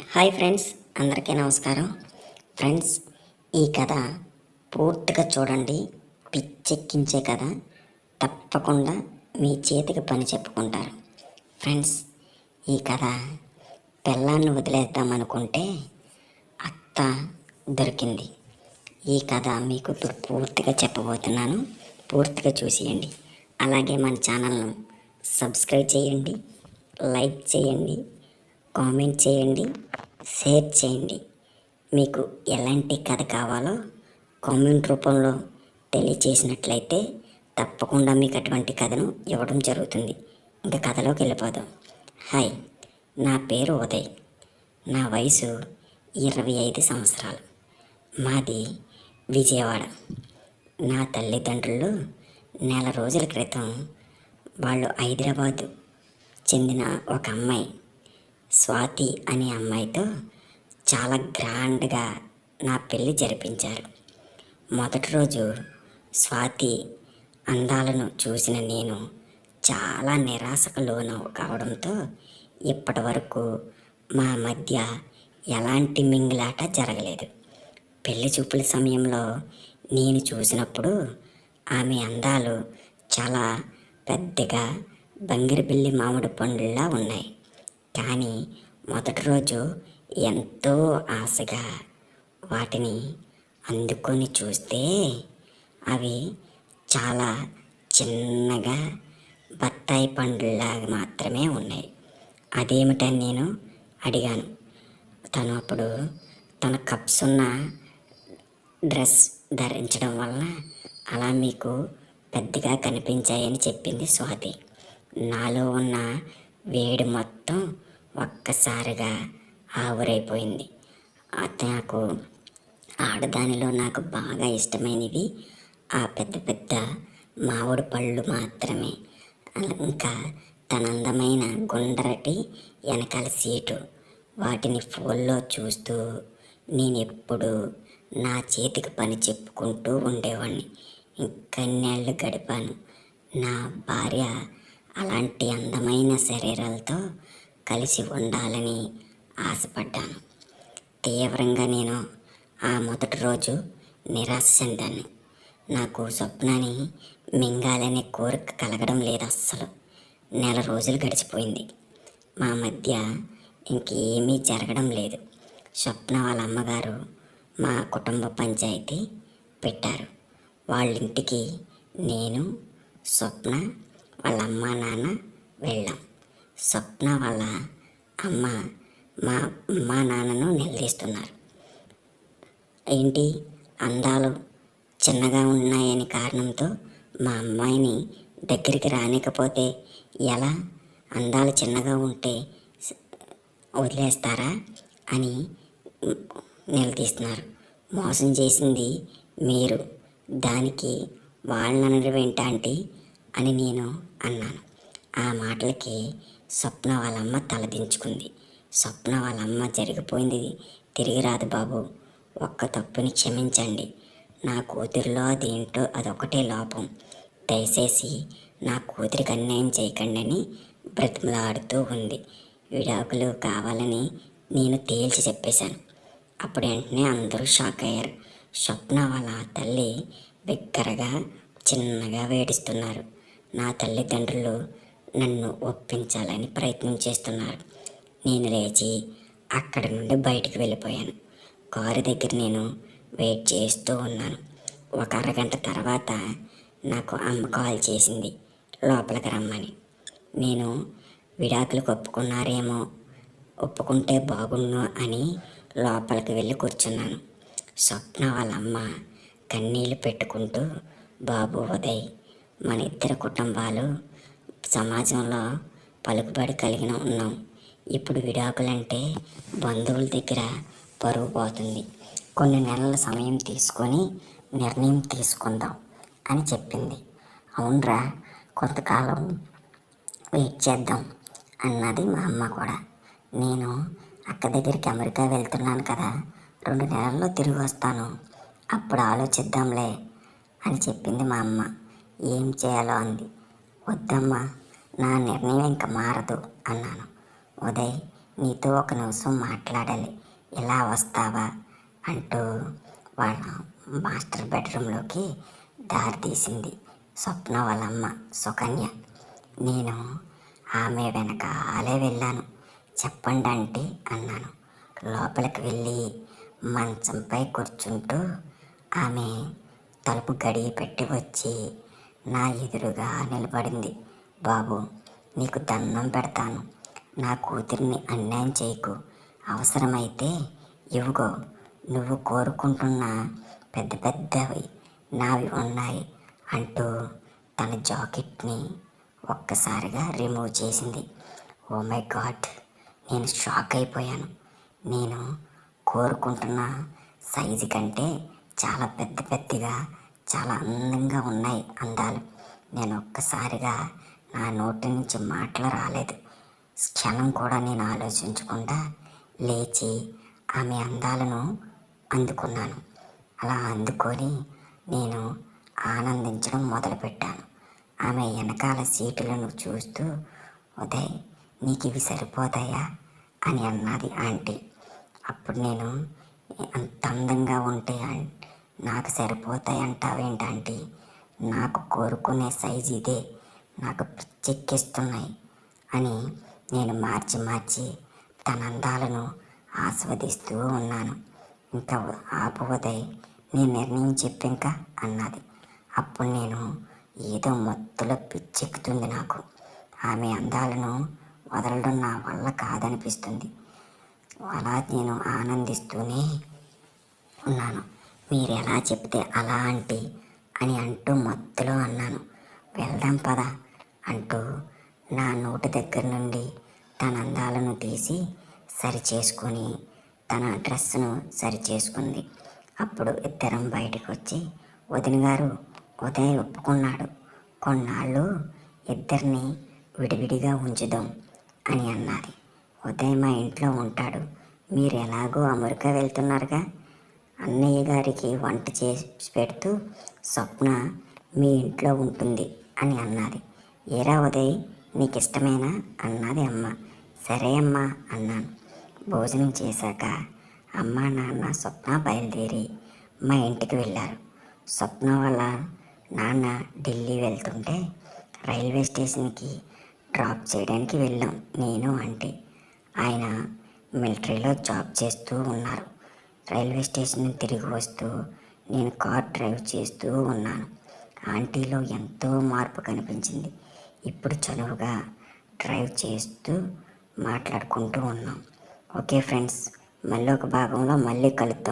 Hi friends అందరికీ నమస్కారం. Friends ఈ కథ పూర్తిగా చూడండి. పిచ్చెక్కించే కథ. తప్పకుండా మీ చేతికి పని చెప్పుకుంటారు. ఫ్రెండ్స్ ఈ కథ పిల్లాన్ని వదిలేద్దామనుకుంటే అత్త దొరికింది. ఈ కథ మీకు ఇప్పుడు పూర్తిగా చెప్పబోతున్నాను. పూర్తిగా చూసేయండి. అలాగే మన ఛానల్ను సబ్స్క్రైబ్ చేయండి. లైక్ చేయండి. కామెంట్ చేయండి షేర్ చేయండి. మీకు ఎలాంటి కథ కావాలో కామెంట్ రూపంలో తెలియచేసినట్లయితే తప్పకుండా మీకు అటువంటి కథను ఇవ్వడం జరుగుతుంది. ఇంకా కథలోకి వెళ్ళిపోదాం. హాయ్ నా పేరు ఉదయ్. నా వయసు ఇరవై ఐదు సంవత్సరాలు. మాది విజయవాడ. నా తల్లిదండ్రులు నెల రోజుల క్రితం వాళ్ళు హైదరాబాదు చెందిన ఒక అమ్మాయి. స్వాతి అనే అమ్మాయితో చాలా గ్రాండ్గా నా పెళ్ళి జరిపించారు. మొదటి రోజు స్వాతి అందాలను చూసిన నేను చాలా నిరాశకు లోను కావడంతో ఇప్పటి వరకు మా మధ్య ఎలాంటి మింగిలాట జరగలేదు. పెళ్ళి చూపుల సమయంలో నేను చూసినప్పుడు ఆమె అందాలు చాలా పెద్దగా బంగిరిబిల్లి మామిడి పండుల్లా ఉన్నాయి. కానీ మొదటి రోజు ఎంతో ఆశగా వాటిని అందుకొని చూస్తే అవి చాలా చిన్నగా బత్తాయి పండులాగా మాత్రమే ఉన్నాయి. అదేమిటని నేను అడిగాను. తను అప్పుడు తన కప్స్ ఉన్న డ్రెస్ ధరించడం వల్ల అలా మీకు పెద్దగా కనిపించాయని చెప్పింది స్వాతి. నాలో ఉన్న వేడి మొత్తం ఒక్కసారిగా ఆవురైపోయింది. అతను నాకు ఆడదానిలో నాకు బాగా ఇష్టమైనవి ఆ పెద్ద పెద్ద మామిడి పళ్ళు మాత్రమే. ఇంకా తన అందమైన గుండ్రటి వెనకాల సీటు. వాటిని ఫోన్లో చూస్తూ నేను ఎప్పుడు నా చేతికి పని చెప్పుకుంటూ ఉండేవాడిని ఇంకన్నేళ్ళు గడిపాను. నా భార్య అలాంటి అందమైన శరీరాలతో కలిసి ఉండాలని ఆశపడ్డాను. తీవ్రంగా నేను ఆ మొదటి రోజు నిరాశ చెందాను. నాకు స్వప్నాన్ని మింగాలనే కోరిక కలగడం లేదు అస్సలు. నెల రోజులు గడిచిపోయింది. మా మధ్య ఇంకేమీ జరగడం లేదు. స్వప్న వాళ్ళ అమ్మగారు మా కుటుంబ పంచాయతీ పెట్టారు. వాళ్ళ ఇంటికి నేను స్వప్న వాళ్ళ అమ్మ నాన్న వెళ్ళాం. స్వప్న వాళ్ళ అమ్మ మా మా నాన్నను నిలదీస్తున్నారు ఏంటి? అందాలు చిన్నగా ఉన్నాయని కారణంతో మా అమ్మాయిని దగ్గరికి రానికపోతే ఎలా? అందాలు చిన్నగా ఉంటే వదిలేస్తారా అని నిలదీస్తున్నారు. మోసం చేసింది మీరు. దానికి వాళ్ళనడం ఏంటంటే అని నేను అన్నాను. ఆ మాటలకి స్వప్న వాళ్ళమ్మ తలదించుకుంది స్వప్న వాళ్ళమ్మ జరిగిపోయింది. తిరిగి రాదు బాబు. ఒక్క తప్పుని క్షమించండి. నా కూతురిలో అదేంటో అదొకటే లోపం. దయచేసి నా కూతురికి అన్యాయం చేయకండి అని బ్రతిమలాడుతూ ఉంది. విడాకులు కావాలని నేను తేల్చి చెప్పేశాను. అప్పుడు వెంటనే అందరూ షాక్ అయ్యారు. స్వప్న వాళ్ళ తల్లి బిగ్గరగా చిన్నగా వేడిస్తున్నారు. నా తల్లిదండ్రులు నన్ను ఒప్పించాలని ప్రయత్నం చేస్తున్నారు. నేను లేచి అక్కడి నుండి బయటికి వెళ్ళిపోయాను. కారు దగ్గర నేను వెయిట్ చేస్తూ ఉన్నాను. ఒక అరగంట తర్వాత నాకు అమ్మ కాల్ చేసింది. లోపలికి రమ్మని. నేను విడాకులకు ఒప్పుకున్నారేమో ఒప్పుకుంటే బాగుండు అని లోపలికి వెళ్ళి కూర్చున్నాను. స్వప్న వాళ్ళ అమ్మ కన్నీళ్ళు పెట్టుకుంటూ బాబు ఉదయ్ మన ఇద్దరు కుటుంబాలు సమాజంలో పలుకుబడి కలిగిన ఉన్నాం. ఇప్పుడు విడాకులంటే బంధువుల దగ్గర పరువు పోతుంది. కొన్ని నెలల సమయం తీసుకొని నిర్ణయం తీసుకుందాం అని చెప్పింది. అవునరా కొంతకాలం వెయిట్ చేద్దాం అన్నది మా అమ్మ కూడా. నేను అక్క దగ్గరికి అమెరికా వెళ్తున్నాను కదా రెండు నెలల్లో తిరిగి వస్తాను. అప్పుడు ఆలోచిద్దాంలే అని చెప్పింది మా అమ్మ. ఏం చేయాలో అంది. వద్దమ్మా నా నిర్ణయం ఇంకా మారదు అన్నాను. ఉదయ్ నీతో ఒక నిమిషం మాట్లాడాలి. ఇలా వస్తావా? అంటూ వాళ్ళ మాస్టర్ బెడ్రూమ్లోకి దారి తీసింది స్వప్న వాళ్ళమ్మ సుకన్య. నేను ఆమె వెనకాలే వెళ్ళాను. చెప్పండి అంటే అన్నాను. లోపలికి వెళ్ళి మంచంపై కూర్చుంటూ ఆమె తలుపు గడియ పెట్టి వచ్చి నా ఎదురుగా నిలబడింది. బాబు నీకు దండం పెడతాను. నా కూతురిని అన్యాయం చేయకు. అవసరమైతే ఇవిగో నువ్వు కోరుకుంటున్న పెద్ద పెద్దవి నావి ఉన్నాయి అంటూ తన జాకెట్ని ఒక్కసారిగా రిమూవ్ చేసింది. ఓ మై గాడ్ నేను షాక్ అయిపోయాను. నేను కోరుకుంటున్న సైజు కంటే చాలా పెద్ద పెద్దగా చాలా అందంగా ఉన్నాయి అందాలు. నేను ఒక్కసారిగా నా నోటి నుంచి మాటలు రాలేదు. క్షణం కూడా నేను ఆలోచించకుండా లేచి ఆమె అందాలను అందుకున్నాను. అలా అందుకొని నేను ఆనందించడం మొదలుపెట్టాను. ఆమె వెనకాల సీటులను చూస్తూ ఉదయ్ నీకు ఇవి సరిపోతాయా? అని అన్నది ఆంటీ. అప్పుడు నేను అంత అందంగా ఉంటే నాకు సరిపోతాయి అంటావేంటి నాకు కోరుకునే సైజు ఇదే నాకు చెక్కిస్తున్నాయి అని నేను మార్చి మార్చి తన అందాలను ఆస్వాదిస్తూ ఉన్నాను. ఇంకా ఆపు నీ నిర్ణయం చెప్పిక? అన్నది. అప్పుడు నేను ఏదో మొత్తులో పిచ్చెక్కుతుంది నాకు. ఆమె అందాలను వదలడం నా వల్ల కాదనిపిస్తుంది. అలా నేను ఆనందిస్తూనే ఉన్నాను. మీరు ఎలా చెప్తే అలా అంటే అని అంటూ మత్తులో అన్నాను. వెళ్దాం పద అంటూ నా నోటి దగ్గర నుండి తన అందాలను తీసి సరి చేసుకొని తన డ్రెస్సును సరి చేసుకుంది అప్పుడు ఇద్దరం బయటకు వచ్చి వదిన గారు ఉదయ్ ఒప్పుకున్నాడు. కొన్నాళ్ళు ఇద్దరిని విడివిడిగా ఉంచుదాం అని అన్నది. ఉదయ్ మా ఇంట్లో ఉంటాడు. మీరు ఎలాగో అమెరికా వెళ్తున్నారుగా? అన్నయ్య గారికి వంట చేసి పెడుతూ స్వప్న మీ ఇంట్లో ఉంటుంది అని అన్నది. ఏరా ఉదయ్ నీకు ఇష్టమేనా అన్నది అమ్మ. సరే అమ్మా అన్నాను. భోజనం చేశాక అమ్మ నాన్న స్వప్న బయలుదేరి మా ఇంటికి వెళ్ళారు. స్వప్న వాళ్ళ నాన్న ఢిల్లీ వెళ్తుంటే రైల్వే స్టేషన్కి డ్రాప్ చేయడానికి వెళ్ళాం నేను అంటే ఆయన మిలిటరీలో జాబ్ చేస్తూ ఉన్నారు. రైల్వే స్టేషన్ తిరిగి వస్తూ నేను కార్ డ్రైవ్ చేస్తూ ఉన్నాను. ఆంటీలో ఎంతో మార్పు కనిపించింది. ఇప్పుడు చనువుగా డ్రైవ్ చేస్తూ మాట్లాడుకుంటూ ఉన్నాం. ఓకే ఫ్రెండ్స్ మళ్ళీ ఒక భాగంలో మళ్ళీ కలుద్దాం.